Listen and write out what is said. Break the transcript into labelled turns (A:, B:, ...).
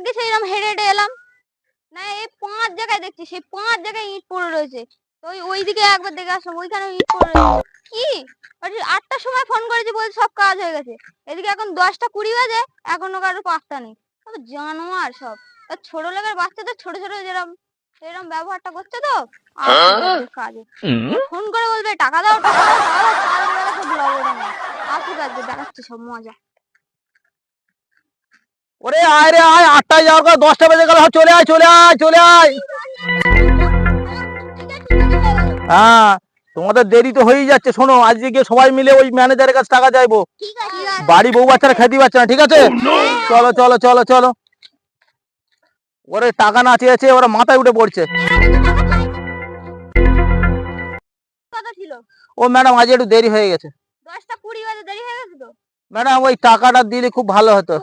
A: ভাগ্যে সেইরকম হেঁটে হেঁটে এলাম। না এই পাঁচ জায়গায় দেখছি সেই পাঁচ জায়গায় ইট পড়ে রয়েছে। তো ওই ওইদিকে একবার দেখে আসলাম ওইখানে ইট পড়ে রয়েছে। কি? আটটার সময় ফোন করেছি বলছি সব কাজ হয়ে গেছে। এদিকে এখন দশটা কুড়ি বাজে এখনও কারোর পাত্তা নেই। সব জানোয়ার সব। ছোট লোকের বাচ্চাদের ছোট ছোট যেরকম এরকম ব্যবহারটা করছে তো বলবে কাজে। ফোন করে বলবে টাকা দাও টাকা দাও নেই আসুক আজকে দেখাচ্ছে সব মজা।
B: ওরে আয় রে আয় আটটায় যাওয়ার কথা দশটা বেজে গেল চলে আয় চলে আয় চলে আয়। হ্যাঁ তোমাদের দেরি তো হয়েই যাচ্ছে শোনো আজকে গিয়ে সবাই মিলে ওই ম্যানেজারের কাছে টাকা চাইব। বাড়ি বউ বাচ্চারা খেতে পাচ্ছে না ঠিক আছে? চলো চলো চলো চলো। ওরে টাকা না চেয়েছে ওরা মাথায় উঠে পড়ছে। ও ম্যাডাম আজ একটু দেরি হয়ে গেছে।
A: হয়ে
B: ম্যাডাম ওই টাকাটা দিলে খুব ভালো হতো।